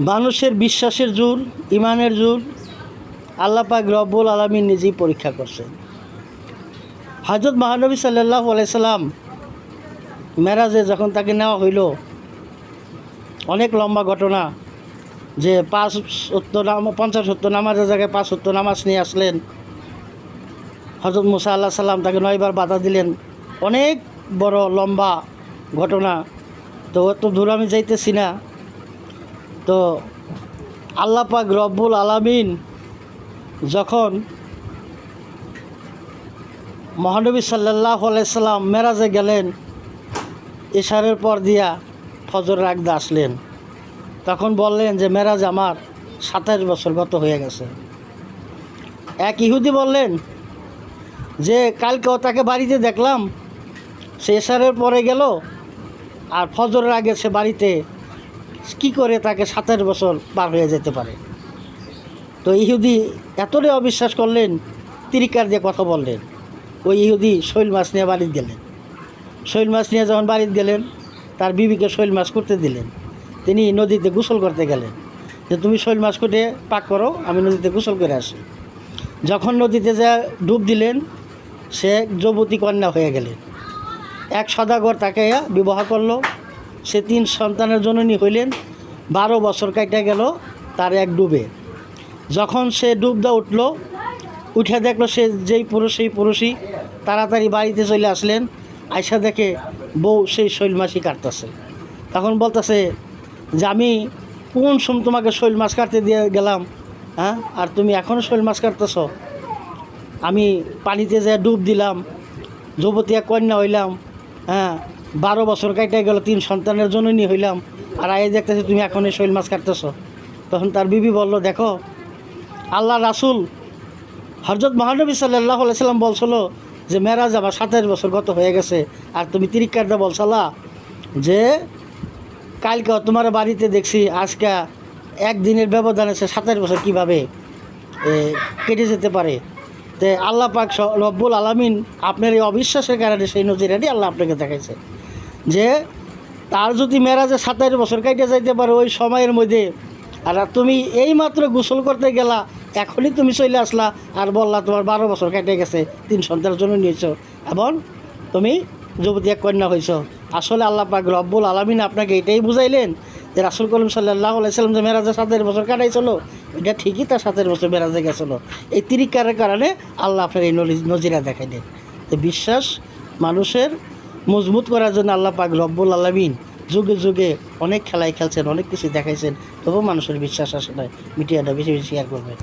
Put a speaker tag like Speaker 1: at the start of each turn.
Speaker 1: মানুষের বিশ্বাসের জোর, ইমানের জোর, আল্লাহ পাক রব্বুল আলমী নিজেই পরীক্ষা করছেন হজরত মহানবী সাল্লাহ আলাইসাল্লাম মেরাজে যখন তাকে নেওয়া হইল, অনেক লম্বা ঘটনা যে পাঁচ সত্তর নাম, পঞ্চাশ সত্তর নামাজের জায়গায় পাঁচ সত্তর নামাজ নিয়ে আসলেন। হজরত মুসা আল্লাহ সাল্লাম তাকে নয়বার বাধা দিলেন। অনেক বড় লম্বা ঘটনা। তো অত দূর আমি যাইতেছি না। তো আল্লাহ পাক রব্বুল আলামিন যখন মহানবী সাল্লাহ আলাইসাল্লাম মেরাজে গেলেন ইশারের পর দিয়া ফজর রাগদা আসলেন। তখন বললেন যে, মেরাজ আমার সাতাশ বছর গত হয়ে গেছে। এক ইহুদি বললেন, যে কালকেও তাকে বাড়িতে দেখলাম, সে এশারের পরে গেল, আর ফজরের আগে সে বাড়িতে কি করে তাকে সাতাশ বছর পার হয়ে যেতে পারে? তো ইহুদি এতটাই অবিশ্বাস করলেন তিরিকার দিয়ে কথা বললেন। ওই ইহুদি শৈল মাছ নিয়ে বাড়িতে গেলেন। শৈল মাছ নিয়ে যখন বাড়িতে গেলেন, তার বিবিকে শৈল মাছ করতে দিলেন। তিনি নদীতে গোসল করতে গেলেন। যে, তুমি শৈল মাছ কুটে পাক করো, আমি নদীতে গোসল করে আসি। যখন নদীতে যা ডুব দিলেন, সে যুবতী কন্যা হয়ে গেলেন। এক সদাগর তাকে বিবাহ করল। সে তিন সন্তানের জননী হইলেন, বারো বছর কাটা গেল, তার এক ডুবে। যখন সে ডুব দা উঠল, উঠে দেখল সে যেই পুরুষ, সেই পুরুষই তাড়াতাড়ি বাড়িতে চলে আসলেন আয়সা দেখে বউ সেই শৈল মাছই কাটতেছে। তখন বলতেছে, যে আমি কোন সময় তোমাকে শৈল মাছ কাটতে দিয়ে গেলাম? হ্যাঁ? আর তুমি এখনও শৈল মাছ কাটতেছ? আমি পানিতে যে ডুব দিলাম যুবতী কন্যা হইলাম হ্যাঁ? বারো বছর কাটে গেল, তিন সন্তানের জননী হইলাম। আর আয় দেখতেছি তুমি এখন এই শৈল মাছ কাটতেছ। তখন তার বিবি বলল, দেখো, আল্লাহ রাসুল হরজত মহানবী সাল্লাহ সাল্লাম বলছিল যে, মেরাজ আমার সাতাশ বছর গত হয়ে গেছে, আর তুমি তিরিকারটা বলছালা যে, কালকে তোমার বাড়িতে দেখছি, আজকে একদিনের ব্যবধানে সে সাতাশ বছর কীভাবে কেটে যেতে পারে? তে আল্লাহ পাক রব্বুল আলামিন আপনার এই অবিশ্বাসের কারণে সেই নজিরাটি আল্লাহ আপনাকে দেখাইছে। যে তার যদি মেরাজে সাতাশ বছর কাটে যাইতে পারে ওই সময়ের মধ্যে, আর তুমি এই মাত্র গোসল করতে গেলা, এখনই তুমি চলে আসলা আর বললা তোমার বারো বছর কেটে গেছে, তিন সন্তানের জন্য নিয়েছো। এবং তুমি যুবতী এক কন্যা হয়েছ আসলে আল্লাহ পাক রব্বুল আলমিন আপনাকে এটাই বুঝাইলেন যে রাসুল করিম সাল্লাহ আলাইসাল্লাম যে মেরাজে সাতের বছর কাটাইছিল, এটা ঠিকই তার সাতের বছর মেরাজে গেছিল। এই তিরিকারের কারণে আল্লাহ আপনার এই নজিরা দেখাইলেন। তো বিশ্বাস মানুষের মজবুত করার জন্য আল্লাহ পাক রব্বুল আলমিন যুগে যুগে অনেক খেলায় খেলছেন, অনেক কিছু দেখাইছেন। তবুও মানুষের বিশ্বাস আসে না মিডিয়াটা বেশি বেশি শেয়ার করবেন।